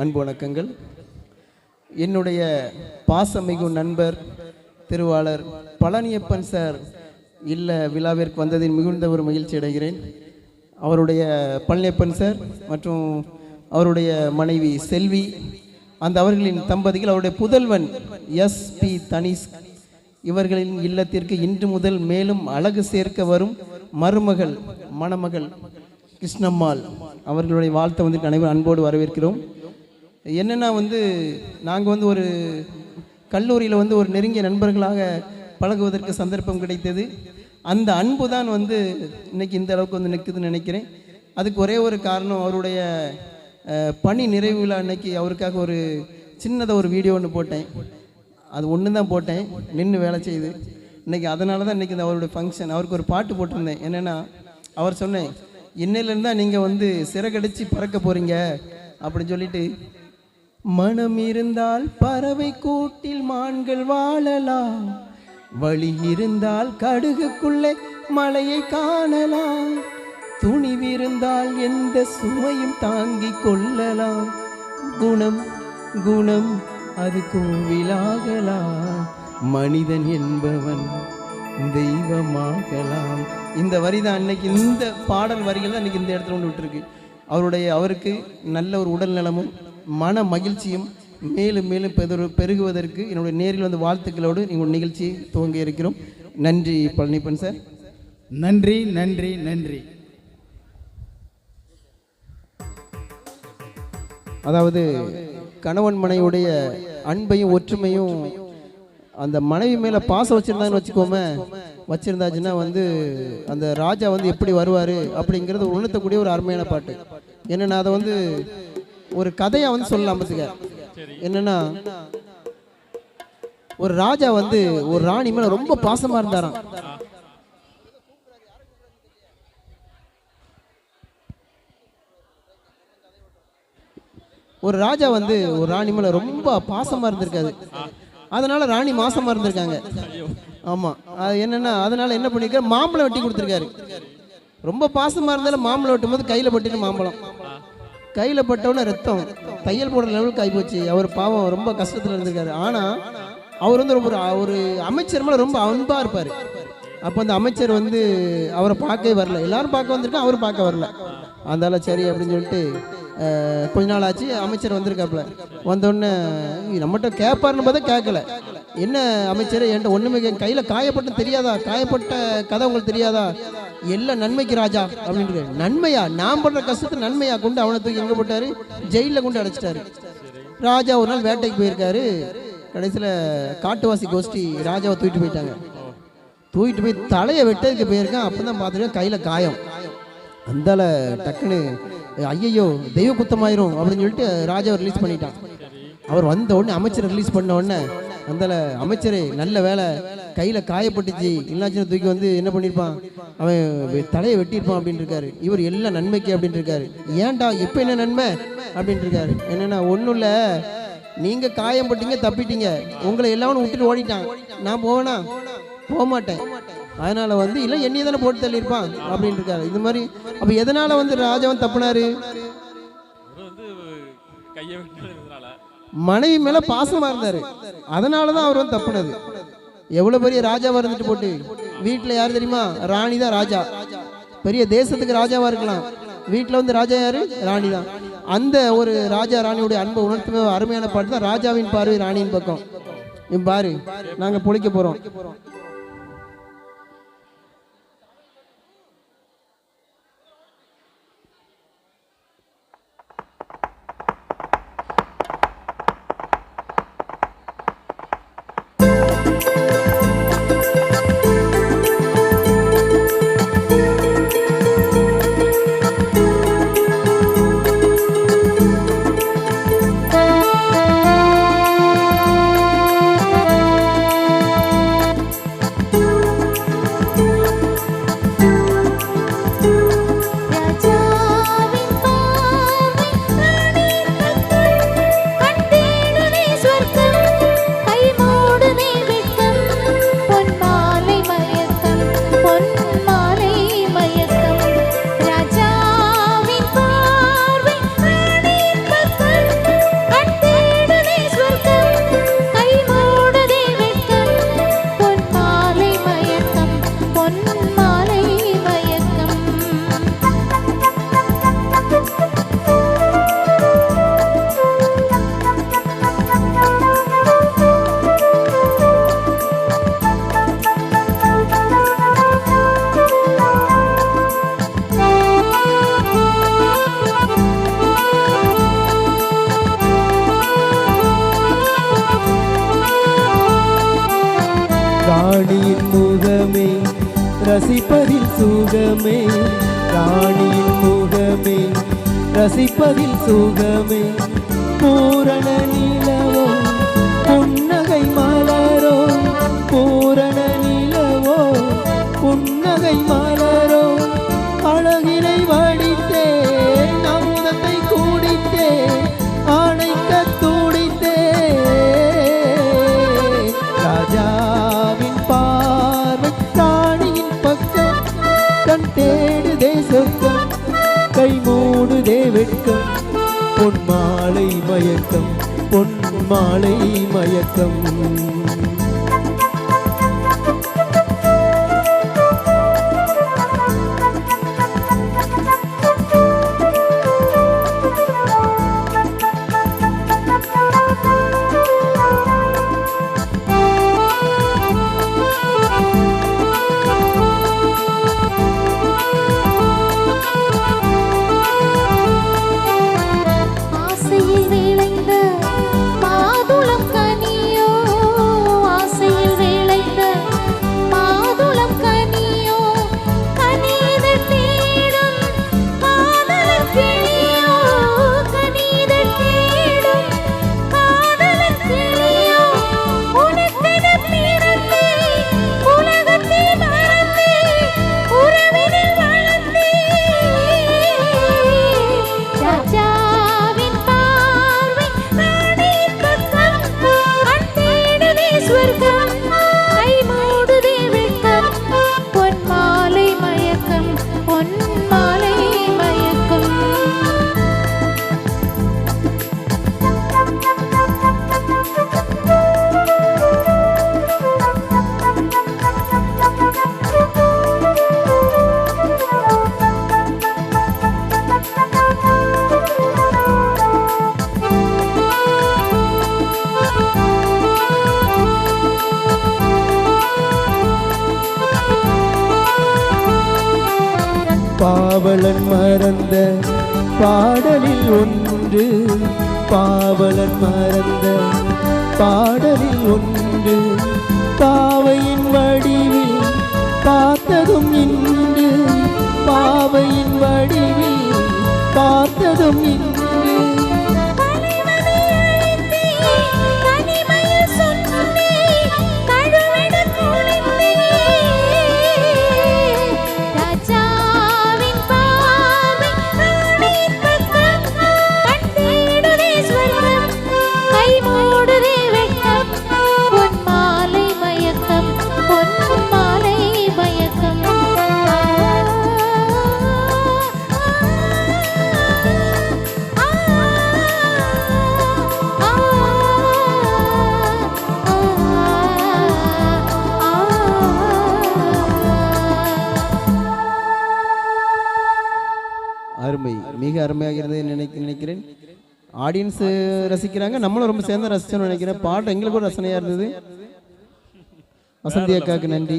அன்பு வணக்கங்கள். என்னுடைய பாசமிகு நண்பர் திருவாளர் பழனியப்பன் சார் இல்ல விழாவிற்கு வந்ததில் மிகுந்த ஒரு மகிழ்ச்சி அடைகிறேன். அவருடைய பழனியப்பன் சார் மற்றும் அவருடைய மனைவி செல்வி அந்த அவர்களின் தம்பதிகள் அவருடைய புதல்வன் எஸ் பி தனிஷ் இவர்களின் இல்லத்திற்கு இன்று முதல் மேலும் அழகு சேர்க்க வரும் மருமகள் மணமகள் கிருஷ்ணம்மாள் அவர்களுடைய வாழ்த்தை வந்து அனைவரும் அன்போடு வரவேற்கிறோம். என்னென்னா வந்து நாங்கள் வந்து ஒரு கல்லூரியில் வந்து ஒரு நெருங்கிய நண்பர்களாக பழகுவதற்கு சந்தர்ப்பம் கிடைத்தது. அந்த அன்பு தான் வந்து இன்னைக்கு இந்த அளவுக்கு வந்து நிற்குதுன்னு நினைக்கிறேன். அதுக்கு ஒரே ஒரு காரணம் அவருடைய பணி நிறைவு விழா அன்னைக்கு அவருக்காக ஒரு சின்னதாக ஒரு வீடியோ ஒன்று போட்டேன். அது ஒன்று தான் போட்டேன் நின்று வேலை செய்யுது இன்னைக்கு அதனால தான் இன்றைக்கி இந்த அவருடைய ஃபங்க்ஷன் அவருக்கு ஒரு பாட்டு போட்டிருந்தேன். என்னென்னா அவர் சொன்னேன் இன்னையிலேருந்து தான் நீங்கள் வந்து சிறகடிச்சு பறக்க போகிறீங்க அப்படின்னு சொல்லிட்டு மனம் இருந்தால் பறவை கூட்டில் மான்கள் வாழலாம். வழி இருந்தால் கடுகுக்குள்ளே மலையை காணலாம். துணிவிருந்தால் எந்த சுமையும் தாங்கிக் கொள்ளலாம். குணம் குணம் அது கோவிலாகலாம். மனிதன் என்பவன் தெய்வமாகலாம். இந்த வரி தான் அன்னைக்கு இந்த பாடல் வரிகள் தான் இன்னைக்கு இந்த இடத்துல கொண்டு விட்டுருக்கு. அவருடைய அவருக்கு நல்ல ஒரு உடல் நலமும் மன மகிழ்ச்சியும் மேலும் மேலும் பெரு பெருகுவதற்கு என்னுடைய நேரில் வந்து வாழ்த்துக்களோடு நீங்கள் நிகழ்ச்சியை துவங்க இருக்கிறோம். நன்றி பழனிப்பன் சார். நன்றி நன்றி நன்றி. அதாவது கணவன் மனைவியுடைய அன்பையும் ஒற்றுமையும் அந்த மனைவி மேலே பாசம் வச்சுருந்தாங்கன்னு வச்சுக்கோமே வச்சுருந்தாச்சுன்னா வந்து அந்த ராஜா வந்து எப்படி வருவார் அப்படிங்கிறது உணர்த்தக்கூடிய ஒரு அருமையான பாட்டு. என்னென்னா அதை வந்து ஒரு கதையை வந்து சொல்லலாம் பார்த்துக்க என்னன்னா ஒரு ராஜா வந்து ஒரு ராணி மேல ரொம்ப பாசமா இருந்தாராம். ஒரு ராஜா வந்து ஒரு ராணி மேல ரொம்ப பாசமா இருந்திருக்காது அதனால ராணி மாசமா இருந்திருக்காங்க. ஆமா. அது என்னன்னா அதனால என்ன பண்ணிருக்காரு? மாம்பழம் வெட்டி கொடுத்துருக்காரு. ரொம்ப பாசமா இருந்தாலும் மாம்பழம் வெட்டும் போது கையில பட்டுட்டு மாம்பழம். கையில் பட்டவுடனே ரத்தம். தையல் போடுற லெவலுக்கு ஆகி போச்சு அவர் பாவம் ரொம்ப கஷ்டத்தில் இருந்திருக்காரு. ஆனால் அவர் வந்து ரொம்ப ஒரு- அமைச்சர் மேலே ரொம்ப அன்பாக இருப்பார். அப்போ அந்த அமைச்சர் வந்து அவரை பார்க்கவே வரல. எல்லாரும் பார்க்க வந்திருக்கா அவர் பார்க்க வரல. அதனால சரி அப்படின்னு சொல்லிட்டு கொஞ்ச நாள் ஆச்சு அமைச்சர் வந்திருக்காப்புல. வந்தோடனே நம்மகிட்ட கேட்பாருன்னு பார்த்தா கேட்கல என்ன அமைச்சர் என்கிட்ட ஒன்றுமே கே கையில் காயப்பட்ட தெரியாதா? காயப்பட்ட கதை உங்களுக்கு தெரியாதா? எல்லாம் நன்மைக்கு ராஜா அப்படின்ட்டு நன்மையா? நான் பண்ற கஷ்டத்தை நன்மையா கொண்டு அவனை தூக்கி எங்க போட்டாரு? ஜெயிலில் கொண்டு அடைச்சிட்டாரு. ராஜா ஒரு நாள் வேட்டைக்கு போயிருக்காரு. கடைசியில் காட்டுவாசி கோஷ்டி ராஜாவை தூக்கிட்டு போயிட்டாங்க. தூக்கிட்டு போய் தலையை வெட்டதுக்கு போயிருக்கான். அப்போ தான் பார்த்துருக்கேன் கையில் காயம். அந்தால டக்குன்னு ஐயையோ தெய்வ குத்தமாயிரும் அப்படின்னு சொல்லிட்டு ராஜாவை ரிலீஸ் பண்ணிட்டான். அவர் வந்த உடனே அமைச்சரை ரிலீஸ் பண்ண உடனே அந்தால அமைச்சரே நல்ல வேலை. கையில் காயப்பட்டுச்சு. இல்லாச்சின தூக்கி வந்து என்ன பண்ணியிருப்பான் அவன் தலையை வெட்டியிருப்பான் அப்படின்னு இருக்காரு இவர் எல்லாம் நன்மைக்கு அப்படின்னு இருக்காரு ஏன்டா இப்போ என்ன நன்மை? அப்படின்னு இருக்காரு என்னன்னா ஒன்றும் இல்லை. நீங்கள் காயம் பட்டீங்க தப்பிட்டீங்க. உங்களை எல்லாரும் விட்டுட்டு ஓடிட்டான். நான் போவேனா? போக மாட்டேன் அதனால வந்து இல்லை என்னைய தானே போட்டு தள்ளியிருப்பான்? அப்படின்னு இருக்காரு இது மாதிரி அப்போ எதனால வந்து ராஜாவன் தப்புனாரு? கையை மனைவி மேல பாசமா இருந்தாரு. அதனாலதான் அவர் வந்து தப்புனது. எவ்வளவு பெரிய ராஜாவா இருந்துட்டு போட்டு வீட்டுல யார் தெரியுமா? ராணி தான் ராஜா. பெரிய தேசத்துக்கு ராஜாவா இருக்கலாம். வீட்டுல வந்து ராஜா யாரு? ராணி தான் அந்த ஒரு ராஜா ராணியுடைய அன்பை உணர்த்துமே அருமையான பாட்டு தான் ராஜாவின் பார்வை ராணியின் பக்கம். பாரு நாங்க பொழிக்க போறோம். ராணியின் முகமே ரசிப்பதில் சுகமே. ராணியின் முகமே ரசிப்பதில் சுகமே. பூரண நிலவோ புன்னகை மலரோ. பூரண நிலவோ புன்னகை மலரோ மாலை பாவலன் மறந்த பாடலில் ஒன்று பாவலன் மறந்த பாடலில் ஒன்று. பாவையின் வடிவில் பார்த்ததும் மிக அருமையாக இருந்தது நினைக்க நினைக்கிறேன். ஆடியன்ஸ் ரசிக்கிறாங்க. நம்மளும் ரொம்ப சேர்ந்து ரசிச்சோம்னு நினைக்கிறேன். பாட்டு எங்களுக்கும் ரசனையாக இருந்தது. வசந்தி அக்காவுக்கு நன்றி.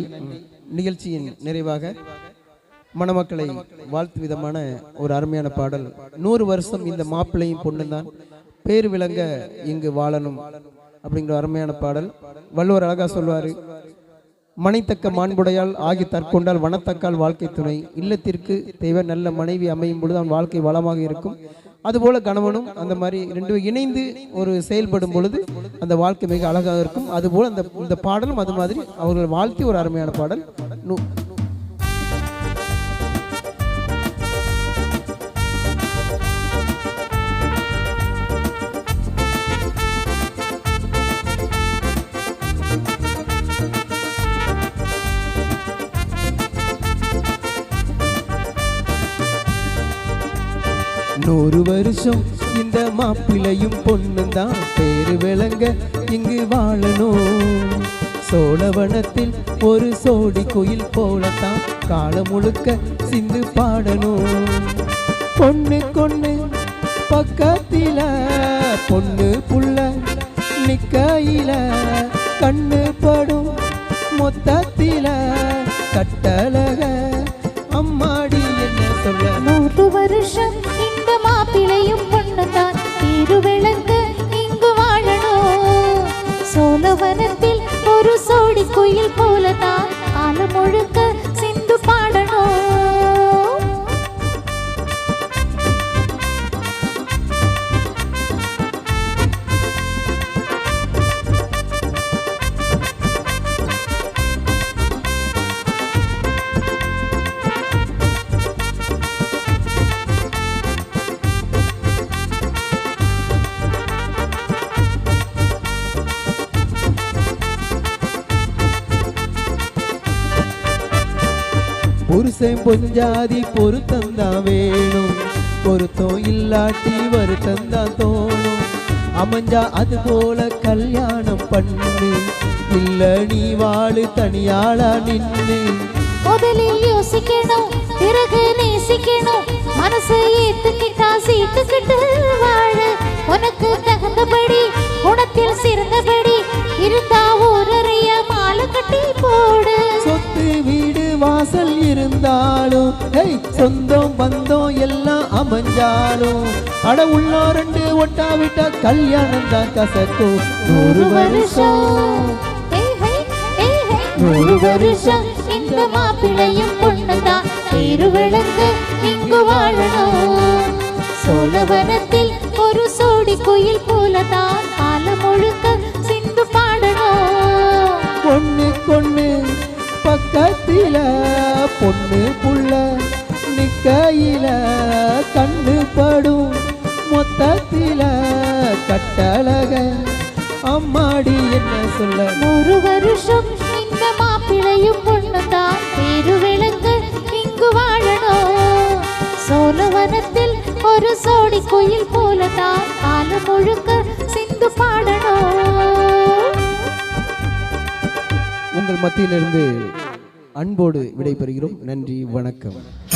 நிகழ்ச்சியின் நிறைவாக மணமக்களை வாழ்த்து விதமான ஒரு அருமையான பாடல். நூறு வருஷம் இந்த மாப்பிள்ளையும் பொண்ணு தான் பேர் விளங்க இங்கு வாழணும் அப்படிங்கிற ஒரு அருமையான பாடல். வள்ளுவர் அழகா சொல்வாரு மனைத்தக்க மாண்புடையால் ஆகி தற்கொண்டால் வனத்தக்கால் வாழ்க்கை துணை. இல்லத்திற்கு தேவை நல்ல மனைவி அமையும் பொழுது அவன் வாழ்க்கை வளமாக இருக்கும். அதுபோல கணவனும் அந்த மாதிரி ரெண்டு இணைந்து ஒரு செயல்படும் பொழுது அந்த வாழ்க்கை மிக அழகாக இருக்கும். அதுபோல் அந்த இந்த பாடலும் அது மாதிரி. அவர்கள் வாழ்த்தி ஒரு அருமையான பாடல். வருஷம் இந்த மாப்பிள்ளையும் பொண்ணும் தான். பேரு விளங்க இங்கு வாழணும். சோழவனத்தில் ஒரு சோடி கோயில் போலத்தான் காலம் முழுக்க சிந்து பாடணும். பொண்ணு கொண்ணு பக்கத்தில பொண்ணு புள்ள நிக்கையில கண்ணு படும் மொத்தத்தில கட்டழக. அம்மாடி என்ன சொல்ல சோழவனத்தில் ஒரு சோடி குயில் போலதான் காலம் முழுக்க புருஷன் பொஞ்சாதி பொருத்தந்தான் வேணும். பொருத்தம் இல்லாட்டி வருத்தந்தான் தோணும். அமைஞ்சா அது போல கல்யாணம் பண்ணு இல்ல நீ வாழு தனியாளா நின்னு முதலில் யோசிக்கணும் பிறகு நேசிக்கணும். மனசு ஏத்துக்கிட்டா சீத்துக்கிட்டு வாழ. உனக்கு தகுந்தபடி இருந்தாலும் ஹேய் சொந்தம் பந்தம் எல்லாம் அமைஞ்சாலும் அட உள்ளோ ரெண்டு ஒட்டா விட்டா கல்யாணம் தான் கசக்கும். நூறு வருஷம். நூறு வருஷம் இந்த மாப்பிளையும் பொண்ணுதான் விளங்க இங்கு வாழணும். சோழவனத்தில் ஒரு சோடி குயில் போலதான் காலம் முழுக்க சிந்து பாடணும். பொண்ணு பக்கத்தில பொண்ணு புள்ள நிக்கையில கண்ணு படும். மொத்தத்தில கட்டழக. அம்மாடி என்ன சொல்ல? நூறு வருஷம் இந்த மாப்பிளையும் பொண்ணுதான். பேரு விளங்க இங்கு வாழணும் சோழவனத்தில் ஒரு சோடி குயில் போலதான். காலம் முழுக்க சிந்து பாடணும் உங்கள் மத்தியிலிருந்து அன்போடு விடைபெறுகிறோம். நன்றி வணக்கம்.